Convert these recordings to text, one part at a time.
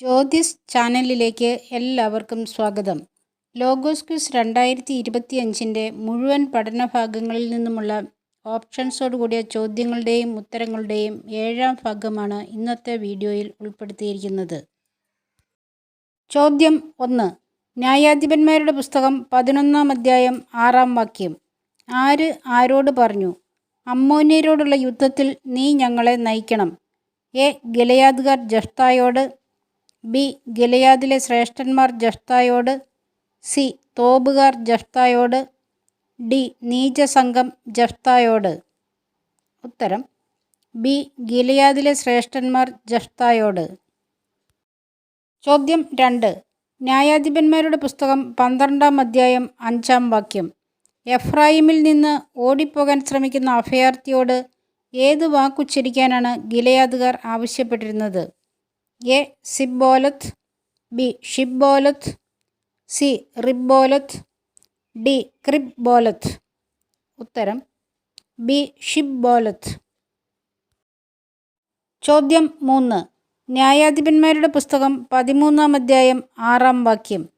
ജ്യോതിസ് ചാനലിലേക്ക് എല്ലാവർക്കും സ്വാഗതം. ലോഗോസ് ക്വിസ് രണ്ടായിരത്തി ഇരുപത്തിയഞ്ചിന്റെ മുഴുവൻ പഠനഭാഗങ്ങളിൽ നിന്നുമുള്ള ഓപ്ഷൻസോടുകൂടിയ ചോദ്യങ്ങളുടെയും ഉത്തരങ്ങളുടെയും ഏഴാം ഭാഗമാണ് ഇന്നത്തെ വീഡിയോയിൽ ഉൾപ്പെടുത്തിയിരിക്കുന്നത്. ചോദ്യം ഒന്ന്. ന്യായാധിപന്മാരുടെ പുസ്തകം പതിനൊന്നാം അധ്യായം ആറാം വാക്യം. ആര് ആരോട് പറഞ്ഞു അമ്മോന്യരോടുള്ള യുദ്ധത്തിൽ നീ ഞങ്ങളെ നയിക്കണം. എ ഗലയാദ്ഗാർ ജഫ്തായോട് ബി. ഗിലയാദിലെ ശ്രേഷ്ഠന്മാർ ജഷ്തായോട് സി. തോബുകാർ ജഷ്തായോട് ഡി. നീചസംഘം ജഷ്തായോട്. ഉത്തരം ബി. ഗിലയാദിലെ ശ്രേഷ്ഠന്മാർ ജഷ്തായോട്. ചോദ്യം രണ്ട്. ന്യായാധിപന്മാരുടെ പുസ്തകം പന്ത്രണ്ടാം അധ്യായം അഞ്ചാം വാക്യം. എഫ്രായിമിൽ നിന്ന് ഓടിപ്പോകാൻ ശ്രമിക്കുന്ന അഭയാർത്ഥിയോട് ഏത് വാക്കുച്ചരിക്കാനാണ് ഗിലയാദുകാർ ആവശ്യപ്പെട്ടിരുന്നത്? A sibboleth B shibboleth C റിബോലത്ത് D ക്രിബോലത്ത്. ഉത്തരം ബി ഷിബോലത്ത്. ചോദ്യം മൂന്ന്. ന്യായാധിപന്മാരുടെ പുസ്തകം പതിമൂന്നാം അധ്യായം ആറാം വാക്യം.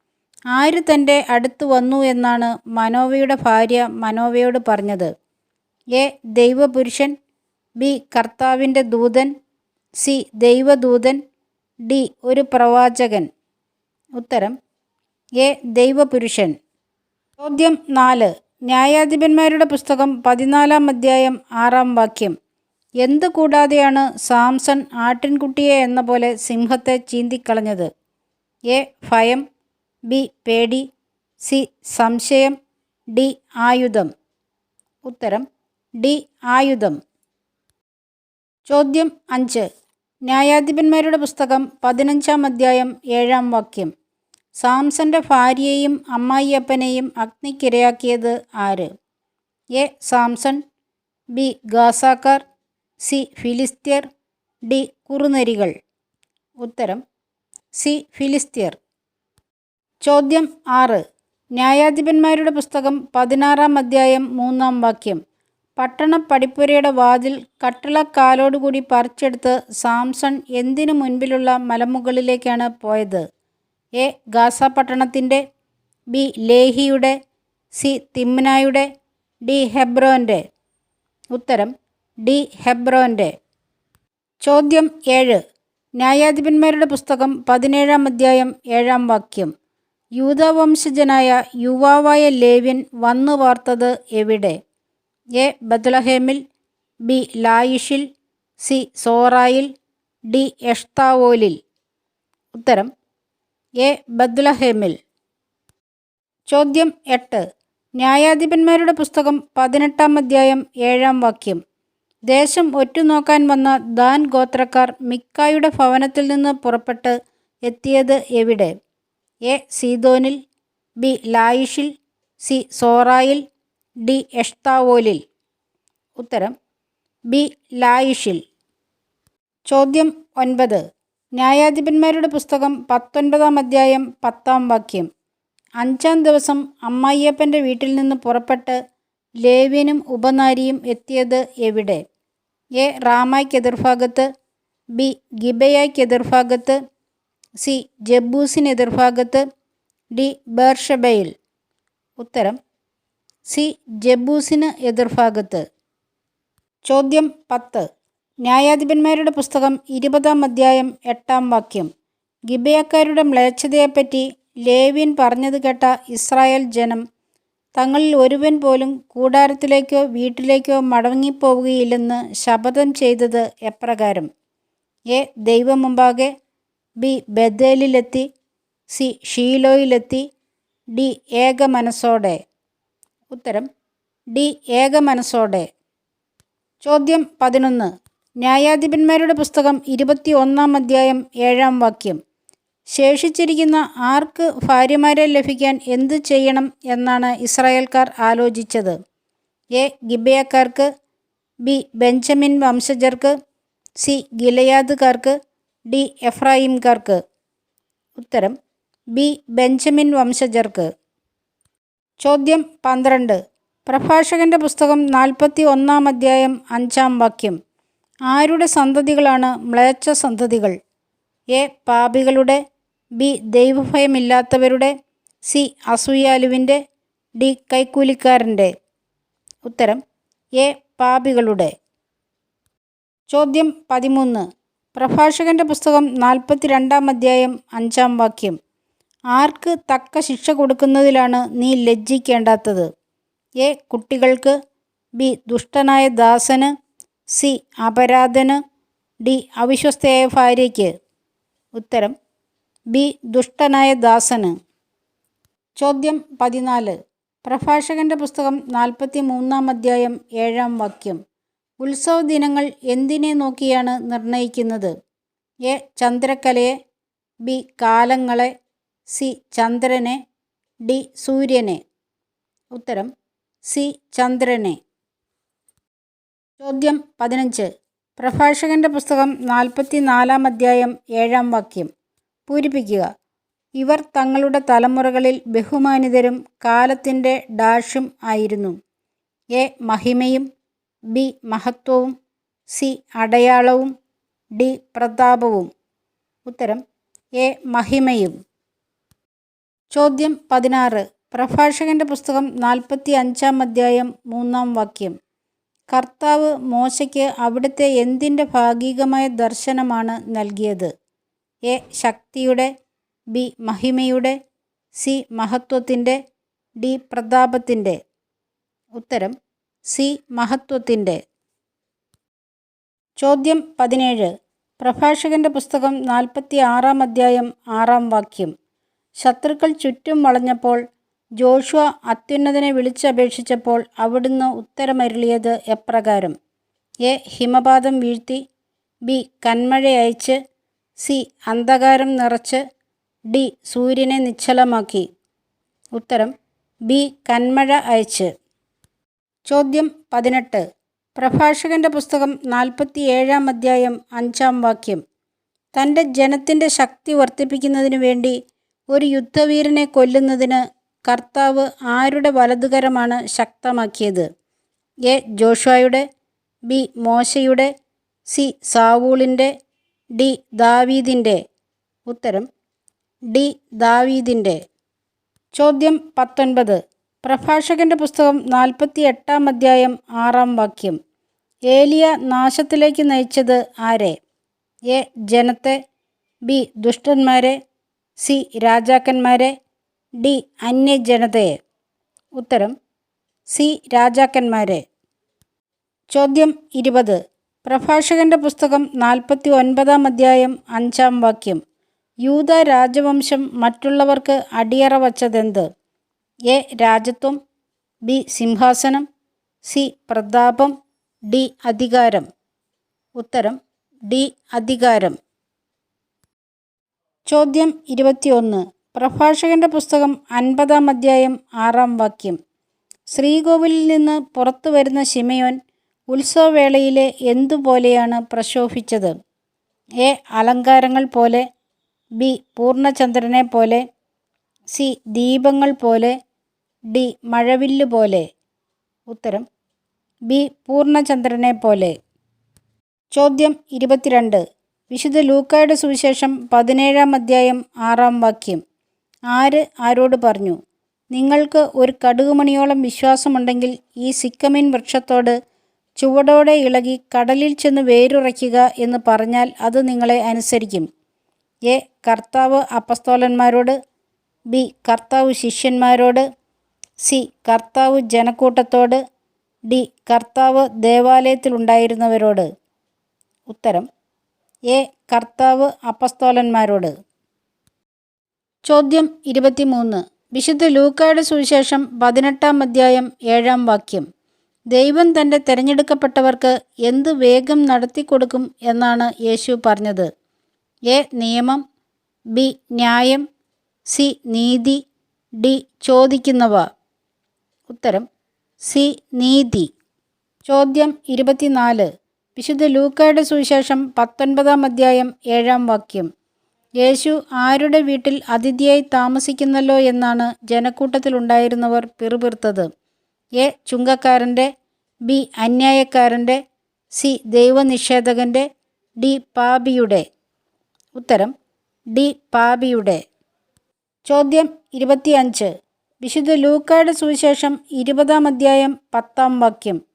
ആര് തന്റെ അടുത്ത് വന്നു എന്നാണ് മനോവയുടെ ഭാര്യ മനോവയോട് പറഞ്ഞത്? എ ദൈവപുരുഷൻ ബി കർത്താവിന്റെ ദൂതൻ സി ദൈവദൂതൻ ഡി ഒരു പ്രവാചകൻ. ഉത്തരം എ ദൈവപുരുഷൻ. ചോദ്യം നാല് ന്യായാധിപന്മാരുടെ പുസ്തകം പതിനാലാം അധ്യായം ആറാം വാക്യം. എന്ത് കൂടാതെയാണ് സാംസൺ ആട്ടിൻകുട്ടിയെ എന്ന പോലെ സിംഹത്തെ ചീന്തിക്കളഞ്ഞത്? എ ഭയം ബി പേടി സി സംശയം ഡി ആയുധം. ഉത്തരം ഡി ആയുധം. ചോദ്യം അഞ്ച് ന്യായാധിപന്മാരുടെ പുസ്തകം പതിനഞ്ചാം അധ്യായം ഏഴാം വാക്യം. സാംസന്റെ ഭാര്യയെയും അമ്മായിയപ്പനെയും അഗ്നിക്കിരയാക്കിയത് ആര്? എ. Samson B. ഗാസാക്കാർ സി. ഫിലിസ്ത്യർ ഡി. കുറുനരികൾ. ഉത്തരം സി. ഫിലിസ്ത്യർ ചോദ്യം ആറ്. ന്യായാധിപന്മാരുടെ പുസ്തകം പതിനാറാം അധ്യായം മൂന്നാം വാക്യം. പട്ടണ പടിപ്പുരയുടെ വാതിൽ കട്ടിളക്കാലോടുകൂടി പറിച്ചെടുത്ത് സാംസൺ എന്തിനു മുൻപിലുള്ള മലമുകളിലേക്കാണ് പോയത്? എ. ഗാസ പട്ടണത്തിന്റെ ബി. ലേഹിയുടെ സി. തിമ്നായുടെ ഡി. ഹെബ്രോന്റെ. ഉത്തരം ഡി. ഹെബ്രോന്റെ. ചോദ്യം ഏഴ്. ന്യായാധിപന്മാരുടെ പുസ്തകം പതിനേഴാം അധ്യായം ഏഴാം വാക്യം. യൂതവംശജനായ യുവാവായ ലേവ്യൻ വന്നു വാർത്തത് എവിടെ? എ. ബദ്ലഹേമിൽ ബി. ലായിഷിൽ സി. സോറായിൽ ഡി. എഷ്താവോലിൽ. ഉത്തരം എ. ബദ്ലഹേമിൽ. ചോദ്യം എട്ട്. ന്യായാധിപന്മാരുടെ പുസ്തകം പതിനെട്ടാം അധ്യായം ഏഴാം വാക്യം. ദേശം ഒറ്റുനോക്കാൻ വന്ന ദാൻ ഗോത്രക്കാർ മിക്കായുടെ ഭവനത്തിൽ നിന്ന് പുറപ്പെട്ട് എത്തിയത് എവിടെ? എ. സീതോനിൽ ബി. ലായിഷിൽ സി. സോറായിൽ ഡി എഷ്താവോലിൽ. ഉത്തരം ബി ലായിഷിൽ. ചോദ്യം ഒൻപത്. ന്യായാധിപന്മാരുടെ പുസ്തകം പത്തൊൻപതാം അധ്യായം പത്താം വാക്യം. അഞ്ചാം ദിവസം അമ്മായിയപ്പന്റെ വീട്ടിൽ നിന്ന് പുറപ്പെട്ട് ലേവ്യനും ഉപനാരിയും എത്തിയത് എവിടെ? എ. റാമായ്ക്കെതിർഭാഗത്ത് ബി. ഗിബയായ്ക്കെതിർഭാഗത്ത് സി. ജബൂസിനെതിർഭാഗത്ത് ഡി. ബേർഷബയിൽ. ഉത്തരം സി. ജബൂസിന് എതിർഭാഗത്ത്. ചോദ്യം പത്ത്. ന്യായാധിപന്മാരുടെ പുസ്തകം ഇരുപതാം അധ്യായം എട്ടാം വാക്യം. ഗിബയക്കാരുടെ മ്ലേച്ഛതയെപ്പറ്റി ലേവ്യൻ പറഞ്ഞത് കേട്ട ഇസ്രായേൽ ജനം തങ്ങളിൽ ഒരുവൻ പോലും കൂടാരത്തിലേക്കോ വീട്ടിലേക്കോ മടങ്ങിപ്പോവുകയില്ലെന്ന് ശപഥം ചെയ്തത് എപ്രകാരം? എ. ദൈവം മുമ്പാകെ ബി. ബദേലിലെത്തി സി. ഷീലോയിലെത്തി. ഡി. ഏക മനസ്സോടെ ഉത്തരം ഡി. ഏക മനസ്സോടെ ചോദ്യം പതിനൊന്ന്. ന്യായാധിപന്മാരുടെ പുസ്തകം ഇരുപത്തി ഒന്നാം അധ്യായം ഏഴാം വാക്യം. ശേഷിച്ചിരിക്കുന്ന ആർക്ക് ഭാര്യമാരെ ലഭിക്കാൻ എന്ത് ചെയ്യണം എന്നാണ് ഇസ്രായേൽക്കാർ ആലോചിച്ചത്. എ. ഗിബയക്കാർക്ക് ബി. ബെഞ്ചമിൻ വംശജർക്ക് സി. ഗിലയാദുകാർക്ക് ഡി. എഫ്രായിംകാർക്ക്. ഉത്തരം ബി. ബെഞ്ചമിൻ വംശജർക്ക്. ചോദ്യം പന്ത്രണ്ട്. പ്രഭാഷകന്റെ പുസ്തകം നാൽപ്പത്തി ഒന്നാം അധ്യായം അഞ്ചാം വാക്യം. ആരുടെ സന്തതികളാണ് മ്ലേച്ഛ സന്തതികൾ? എ. പാപികളുടെ. ബി. ദൈവഭയമില്ലാത്തവരുടെ. സി. അസൂയാലുവിന്റെ ഡി. കൈക്കൂലിക്കാരന്റെ ഉത്തരം എ. പാപികളുടെ. ചോദ്യം പതിമൂന്ന്. പ്രഭാഷകന്റെ പുസ്തകം നാൽപ്പത്തി രണ്ടാം അധ്യായം അഞ്ചാം വാക്യം. ആർക്ക് തക്ക ശിക്ഷ കൊടുക്കുന്നതിലാണ് നീ ലജ്ജിക്കേണ്ടാത്തത്? എ. കുട്ടികൾക്ക് ബി. ദുഷ്ടനായ ദാസന് സി. അപരാധന് ഡി. അവിശ്വസ്തയായ ഭാര്യയ്ക്ക്. ഉത്തരം ബി. ദുഷ്ടനായ ദാസന്. ചോദ്യം പതിനാല്. പ്രഭാഷകന്റെ പുസ്തകം നാൽപ്പത്തി മൂന്നാം അധ്യായം ഏഴാം വാക്യം. ഉത്സവ ദിനങ്ങൾ എന്തിനെ നോക്കിയാണ് നിർണയിക്കുന്നത്? എ. ചന്ദ്രക്കലയെ ബി. കാലങ്ങളെ സി ചന്ദ്രനെ ഡി സൂര്യനെ. ഉത്തരം സി ചന്ദ്രനെ. ചോദ്യം പതിനഞ്ച്. പ്രഭാഷകന്റെ പുസ്തകം നാൽപ്പത്തി നാലാം അധ്യായം ഏഴാം വാക്യം. പൂരിപ്പിക്കുക. ഇവർ തങ്ങളുടെ തലമുറകളിൽ ബഹുമാനിതരും കാലത്തിന്റെ ഡാഷും ആയിരുന്നു. എ മഹിമയും ബി മഹത്വവും സി അടയാളവും ഡി പ്രതാപവും. ഉത്തരം എ മഹിമയും. ചോദ്യം പതിനാറ്. പ്രഭാഷകന്റെ പുസ്തകം നാൽപ്പത്തി അഞ്ചാം അധ്യായം മൂന്നാം വാക്യം. കർത്താവ് മോശയ്ക്ക് അവിടുത്തെ എന്തിന്റെ ഭാഗികമായ ദർശനമാണ് നൽകിയത്? എ. ശക്തിയുടെ ബി. മഹിമയുടെ സി. മഹത്വത്തിന്റെ ഡി. പ്രതാപത്തിന്റെ ഉത്തരം സി. മഹത്വത്തിന്റെ ചോദ്യം പതിനേഴ്. പ്രഭാഷകന്റെ പുസ്തകം നാൽപ്പത്തി ആറാം അധ്യായം ആറാം വാക്യം. ശത്രുക്കൾ ചുറ്റും വളഞ്ഞപ്പോൾ ജോഷുവ അത്യുന്നതനെ വിളിച്ചപേക്ഷിച്ചപ്പോൾ അവിടുന്ന് ഉത്തരമരുളിയത് എപ്രകാരം? എ. ഹിമപാതം വീഴ്ത്തി. ബി. കന്മഴ അയച്ച്. സി. അന്ധകാരം നിറച്ച്. ഡി. സൂര്യനെ നിശ്ചലമാക്കി. ഉത്തരം ബി. കന്മഴ അയച്ച്. ചോദ്യം പതിനെട്ട്. പ്രഭാഷകന്റെ പുസ്തകം നാൽപ്പത്തി ഏഴാം അധ്യായം അഞ്ചാം വാക്യം. തന്റെ ജനത്തിന്റെ ശക്തി വർദ്ധിപ്പിക്കുന്നതിനു വേണ്ടി ഒരു യുദ്ധവീരനെ കൊല്ലുന്നതിന് കർത്താവ് ആരുടെ വലതുകരമാണ് ശക്തമാക്കിയത്? എ. ജോഷുവയുടെ ബി. മോശയുടെ സി. സാവൂളിന്റെ ഡി. ദാവീദിന്റെ. ഉത്തരം ഡി. ദാവീദിന്റെ. ചോദ്യം പത്തൊൻപത്. പ്രഭാഷകന്റെ പുസ്തകം നാൽപ്പത്തി എട്ടാം അധ്യായം ആറാം വാക്യം. ഏലിയ നാശത്തിലേക്ക് നയിച്ചത് ആരെ? എ. ജനത്തെ ബി. ദുഷ്ടന്മാരെ സി രാജാക്കന്മാരെ ഡി അന്യജനതയെ. ഉത്തരം സി രാജാക്കന്മാരെ. ചോദ്യം ഇരുപത്. പ്രഭാഷകന്റെ പുസ്തകം നാൽപ്പത്തി ഒൻപതാം അധ്യായം അഞ്ചാം വാക്യം. യൂത രാജവംശം മറ്റുള്ളവർക്ക് അടിയറ വച്ചതെന്ത്? എ. രാജത്വം ബി. സിംഹാസനം സി. പ്രതാപം ഡി. അധികാരം. ഉത്തരം ഡി. അധികാരം. ചോദ്യം ഇരുപത്തിയൊന്ന്. പ്രഭാഷകന്റെ പുസ്തകം അൻപതാം അധ്യായം ആറാം വാക്യം. ശ്രീകോവിലിൽ നിന്ന് പുറത്തു വരുന്ന ശിമയോൻ ഉത്സവവേളയിലെ എന്തുപോലെയാണ് പ്രശോഭിച്ചത്? എ. അലങ്കാരങ്ങൾ പോലെ. ബി. പൂർണചന്ദ്രനെ പോലെ. സി. ദീപങ്ങൾ പോലെ. ഡി. മഴവില്ല് പോലെ. ഉത്തരം. ബി. പൂർണചന്ദ്രനെ പോലെ. ചോദ്യം ഇരുപത്തിരണ്ട്. വിശുദ്ധ ലൂക്കായുടെ സുവിശേഷം പതിനേഴാം അധ്യായം ആറാം വാക്യം. ആര് ആരോട് പറഞ്ഞു നിങ്ങൾക്ക് ഒരു കടുകുമണിയോളം വിശ്വാസമുണ്ടെങ്കിൽ ഈ സിക്കമിൻ വൃക്ഷത്തോട് ചുവടോടെ ഇളകി കടലിൽ ചെന്ന് വേരുറയ്ക്കുക എന്ന് പറഞ്ഞാൽ അത് നിങ്ങളെ അനുസരിക്കും. എ. കർത്താവ് അപ്പസ്തോലന്മാരോട് ബി. കർത്താവ് ശിഷ്യന്മാരോട് സി. കർത്താവ് ജനക്കൂട്ടത്തോട് ഡി. കർത്താവ് ദേവാലയത്തിലുണ്ടായിരുന്നവരോട്. ഉത്തരം എ. കർത്താവ് അപ്പസ്തോലന്മാരോട്. ചോദ്യം ഇരുപത്തിമൂന്ന്. വിശുദ്ധ ലൂക്കായുടെ സുവിശേഷം പതിനെട്ടാം അധ്യായം ഏഴാം വാക്യം. ദൈവം തന്റെ തിരഞ്ഞെടുക്കപ്പെട്ടവർക്ക് എന്ത് വേഗം നടത്തിക്കൊടുക്കും എന്നാണ് യേശു പറഞ്ഞത്. എ. നിയമം. ബി. ന്യായം. സി. നീതി. ഡി. ചോദിക്കുന്നവ. ഉത്തരം. സി. നീതി. ചോദ്യം ഇരുപത്തിനാല്. വിശുദ്ധ ലൂക്കയുടെ സുവിശേഷം പത്തൊൻപതാം അധ്യായം ഏഴാം വാക്യം. യേശു ആരുടെ വീട്ടിൽ അതിഥിയായി താമസിക്കുന്നല്ലോ എന്നാണ് ജനക്കൂട്ടത്തിലുണ്ടായിരുന്നവർ പിറുപിറുത്തത്. എ. ചുങ്കക്കാരന്റെ ബി. അന്യായക്കാരന്റെ സി. ദൈവനിഷേധകന്റെ ഡി. പാപിയുടെ. ഉത്തരം ഡി. പാപിയുടെ. ചോദ്യം ഇരുപത്തിയഞ്ച്. വിശുദ്ധ ലൂക്കയുടെ സുവിശേഷം ഇരുപതാം അധ്യായം പത്താം വാക്യം.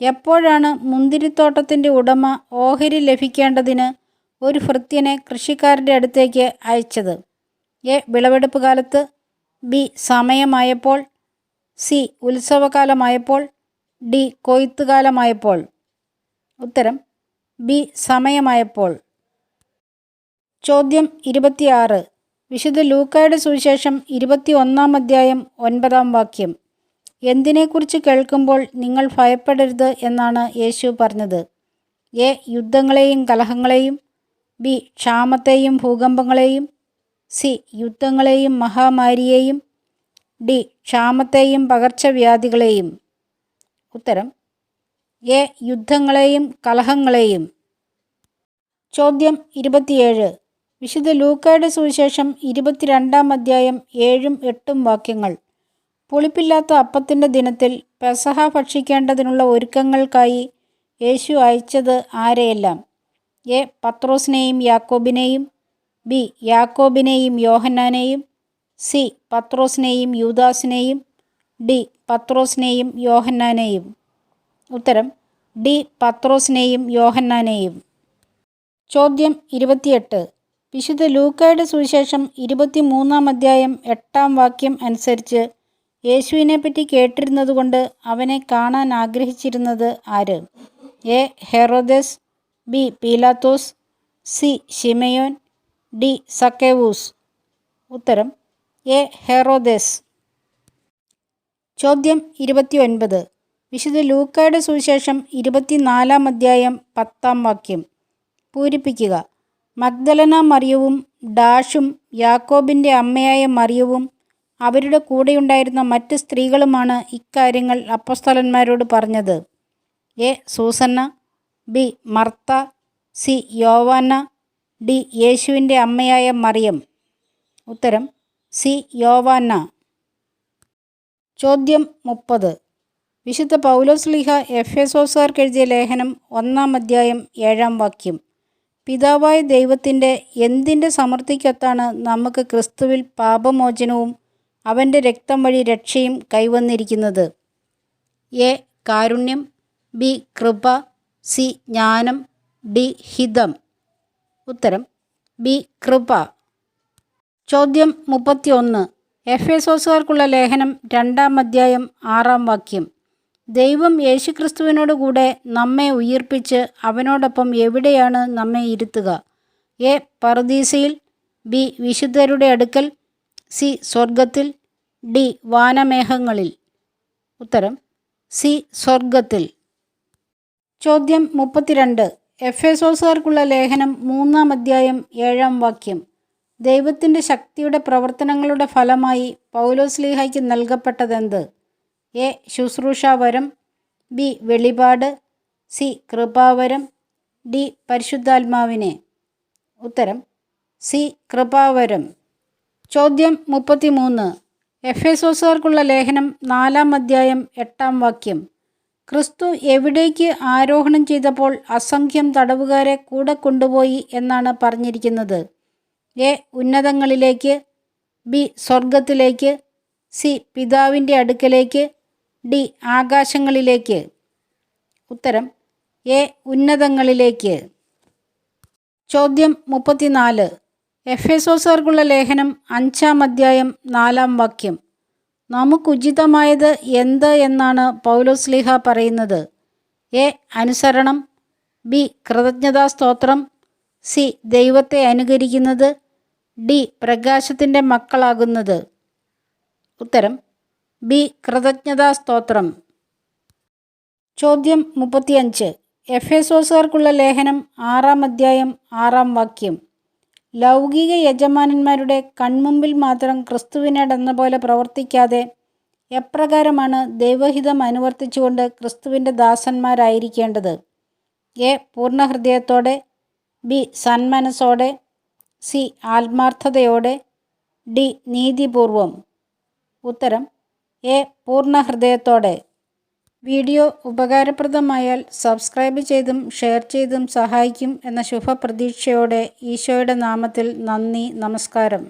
എപ്പോഴാണ് മുന്തിരിത്തോട്ടത്തിന്റെ ഉടമ ഓഹരി ലഭിക്കേണ്ടതിന് ഒരു ഭൃത്യനെ കൃഷിക്കാരന്റെ അടുത്തേക്ക് അയച്ചത്? എ. വിളവെടുപ്പ് കാലത്ത് ബി. സമയമായപ്പോൾ സി. ഉത്സവകാലമായപ്പോൾ ഡി. കൊയ്ത്തുകാലമായപ്പോൾ. ഉത്തരം ബി. സമയമായപ്പോൾ. ചോദ്യം ഇരുപത്തിയാറ്. വിശുദ്ധ ലൂക്കായുടെ സുവിശേഷം ഇരുപത്തി ഒന്നാം അധ്യായം ഒൻപതാം വാക്യം. എന്തിനെക്കുറിച്ച് കേൾക്കുമ്പോൾ നിങ്ങൾ ഭയപ്പെടരുത് എന്നാണ് യേശു പറഞ്ഞത്. എ യുദ്ധങ്ങളെയും കലഹങ്ങളെയും ബി ക്ഷാമത്തെയും ഭൂകമ്പങ്ങളെയും സി യുദ്ധങ്ങളെയും മഹാമാരിയെയും ഡി ക്ഷാമത്തെയും പകർച്ചവ്യാധികളെയും. ഉത്തരം എ യുദ്ധങ്ങളെയും കലഹങ്ങളെയും. ചോദ്യം ഇരുപത്തിയേഴ്. വിശുദ്ധ ലൂക്കയുടെ സുവിശേഷം ഇരുപത്തിരണ്ടാം അധ്യായം ഏഴും എട്ടും വാക്യങ്ങൾ. പുളിപ്പില്ലാത്ത അപ്പത്തിന്റെ ദിനത്തിൽ പെസഹ ഭക്ഷിക്കേണ്ടതിനുള്ള ഒരുക്കങ്ങൾക്കായി യേശു അയച്ചത് ആരെയെല്ലാം? എ. പത്രോസിനെയും യാക്കോബിനെയും ബി. യാക്കോബിനെയും യോഹന്നാനെയും സി. പത്രോസിനെയും യൂദാസിനെയും ഡി. പത്രോസിനെയും യോഹന്നാനെയും. ഉത്തരം ഡി. പത്രോസിനെയും യോഹന്നാനെയും. ചോദ്യം ഇരുപത്തിയെട്ട്. വിശുദ്ധ ലൂക്കയുടെ സുവിശേഷം ഇരുപത്തിമൂന്നാം അധ്യായം എട്ടാം വാക്യം അനുസരിച്ച് യേശുവിനെപ്പറ്റി കേട്ടിരുന്നതുകൊണ്ട് അവനെ കാണാൻ ആഗ്രഹിച്ചിരുന്നത് ആര്? എ. ഹെറോദസ് ബി. പീലാത്തോസ് സി. ഷിമയോൻ ഡി. സക്കേവൂസ്. ഉത്തരം എ. ഹെറോദസ്. ചോദ്യം ഇരുപത്തി ഒൻപത് വിശുദ്ധ ലൂക്കായുടെ സുവിശേഷം ഇരുപത്തിനാലാം അധ്യായം പത്താം വാക്യം. പൂരിപ്പിക്കുക. മഗ്ദലന മറിയവും ഡാഷും യാക്കോബിന്റെ അമ്മയായ മറിയവും അവരുടെ കൂടെയുണ്ടായിരുന്ന മറ്റ് സ്ത്രീകളുമാണ് ഇക്കാര്യങ്ങൾ അപ്പസ്തലന്മാരോട് പറഞ്ഞത്. A. Susanna B. Martha C. യോവാന D. യേശുവിന്റെ അമ്മയായ മറിയം. ഉത്തരം സി. യോവാന ചോദ്യം മുപ്പത്. വിശുദ്ധ പൗലോസ്ലിഹ എഫ് എസോസാർക്ക് എഴുതിയ ലേഖനം ഒന്നാം അധ്യായം ഏഴാം വാക്യം. പിതാവായ ദൈവത്തിന്റെ എന്തിന്റെ സമൃദ്ധിക്കൊത്താണ് നമുക്ക് ക്രിസ്തുവിൽ പാപമോചനവും അവന്റെ രക്തം വഴി രക്ഷയും കൈവന്നിരിക്കുന്നത്. എ. കാരുണ്യം ബി. കൃപ സി. ജ്ഞാനം ഡി. ഹിതം. ഉത്തരം ബി. കൃപ. ചോദ്യം മുപ്പത്തിയൊന്ന്. എഫ് എസോസുകാർക്കുള്ള ലേഖനം രണ്ടാം അധ്യായം ആറാം വാക്യം. ദൈവം യേശുക്രിസ്തുവിനോട് കൂടെ നമ്മെ ഉയിർപ്പിച്ച് അവനോടൊപ്പം എവിടെയാണ് നമ്മെ ഇരുത്തുക? എ. പറദീസയിൽ ബി. വിശുദ്ധരുടെ അടുക്കൽ സി സ്വർഗത്തിൽ ഡി വാനമേഘങ്ങളിൽ. ഉത്തരം സി സ്വർഗത്തിൽ ചോദ്യം മുപ്പത്തിരണ്ട്. എഫ് എസോസുകാർക്കുള്ള ലേഖനം മൂന്നാം അധ്യായം ഏഴാം വാക്യം. ദൈവത്തിന്റെ ശക്തിയുടെ പ്രവർത്തനങ്ങളുടെ ഫലമായി പൗലോസ് ലീഹയ്ക്ക് നൽകപ്പെട്ടതെന്ത്? എ. ശുശ്രൂഷാവരം ബി. വെളിപാട് സി. കൃപാവരം ഡി. പരിശുദ്ധാത്മാവിനെ. ഉത്തരം സി. കൃപാവരം. ചോദ്യം മുപ്പത്തിമൂന്ന്. എഫ് എസോസുകാർക്കുള്ള ലേഖനം നാലാം അധ്യായം എട്ടാം വാക്യം. ക്രിസ്തു എവിടേക്ക് ആരോഹണം ചെയ്തപ്പോൾ അസംഖ്യം തടവുകാരെ കൂടെ കൊണ്ടുപോയി എന്നാണ് പറഞ്ഞിരിക്കുന്നത്. എ. ഉന്നതങ്ങളിലേക്ക് ബി. സ്വർഗത്തിലേക്ക് സി. പിതാവിന്റെ അടുക്കലേക്ക് ഡി. ആകാശങ്ങളിലേക്ക്. ഉത്തരം എ. ഉന്നതങ്ങളിലേക്ക്. ചോദ്യം മുപ്പത്തിനാല്. എഫ് എസോസാർക്കുള്ള ലേഖനം അഞ്ചാം അധ്യായം നാലാം വാക്യം. നമുക്കുചിതമായത് എന്ത് എന്നാണ് പൗലോസ്ലിഹ പറയുന്നത്. എ. അനുസരണം. ബി. കൃതജ്ഞതാ സ്തോത്രം സി. ദൈവത്തെ അനുകരിക്കുന്നത്. ഡി. പ്രകാശത്തിന്റെ മക്കളാകുന്നത്. ഉത്തരം. ബി. കൃതജ്ഞതാ സ്തോത്രം ചോദ്യം മുപ്പത്തിയഞ്ച്. എഫ് എസോസുകാർക്കുള്ള ലേഖനം ആറാം അധ്യായം ആറാം വാക്യം. ലൗകിക യജമാനന്മാരുടെ കൺമുമ്പിൽ മാത്രം ക്രിസ്തുവിനോടെന്ന പോലെ പ്രവർത്തിക്കാതെ എപ്രകാരമാണ് ദൈവഹിതം അനുവർത്തിച്ചുകൊണ്ട് ക്രിസ്തുവിന്റെ ദാസന്മാരായിരിക്കേണ്ടത്? എ. പൂർണഹൃദയത്തോടെ ബി. സന്മനസ്സോടെ സി. ആത്മാർത്ഥതയോടെ ഡി. നീതിപൂർവം. ഉത്തരം എ. പൂർണ ഹൃദയത്തോടെ വീഡിയോ ഉപകാരപ്രദമായാൽ സബ്സ്ക്രൈബ് ചെയ്തും ഷെയർ ചെയ്തും സഹായിക്കും എന്ന ശുഭപ്രതീക്ഷയോടെ ഈശോയുടെ നാമത്തിൽ നന്ദി നമസ്കാരം.